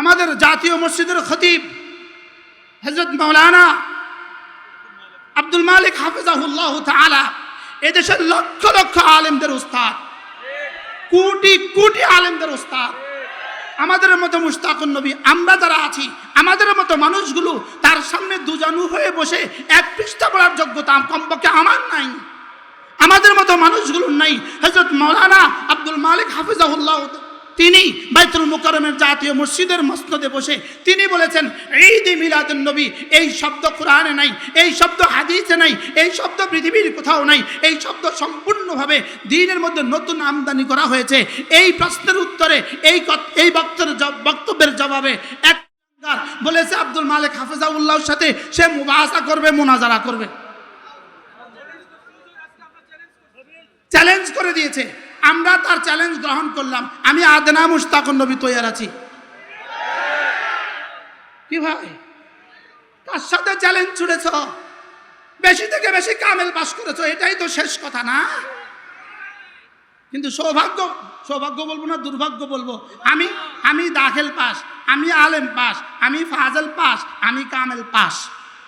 আমাদের জাতীয় মসজিদের খতিব হজরত মৌলানা আব্দুল মালিক হাফিজাহুল্লাহ তাআলা, এদেশের লক্ষ লক্ষ আলেমদের উস্তাদ, কোটি কোটি আলেমদের উস্তাদ। আমাদের মতো মুস্তাকুন নবী আমরা যারা আছি, আমাদের মতো মানুষগুলো তার সামনে দুজানু হয়ে বসে এক পৃষ্ঠা পড়ার যোগ্যতা কমপক্ষে আমার নাই। আমাদের মতো মানুষগুলোর নাই হজরত মৌলানা আব্দুল মালিক হাফিজাহুল্লাহ তিনি বাইতুল মুকাররমের জাতীয় মসজিদের মসনদে বসে তিনি বলেছেন ঈদ মিলাদুন নবী এই শব্দ কোরআনে নাই এই শব্দ হাদিসে নাই এই শব্দ পৃথিবীর কোথাও নাই এই শব্দ সম্পূর্ণভাবে দিনের মধ্যে নতুন আমদানি করা হয়েছে এই প্রশ্নের উত্তরে এই এই বক্তব্যের জব- বক্তব্যের জবাবে এক বলেছে আব্দুল মালিক হাফিজাউল্লাহর সাথে সে মুবাহাসা করবে মোনাজারা করবে চ্যালেঞ্জ করে দিয়েছে আমরা তার চ্যালেঞ্জ গ্রহণ করলাম। আমি আদনা মুস্তাকুন নবী তৈয়ার আছি। কি ভাই? তার সাথে চ্যালেঞ্জ ছুড়েছ? বেশি থেকে বেশি কামেল পাস করেছ, এটাই তো শেষ কথা না? কিন্তু সৌভাগ্য সৌভাগ্য বলব না, দুর্ভাগ্য বলব। আমি আমি দাখিল পাস, আমি আলেম পাস, আমি ফাজল পাস, আমি কামেল পাস।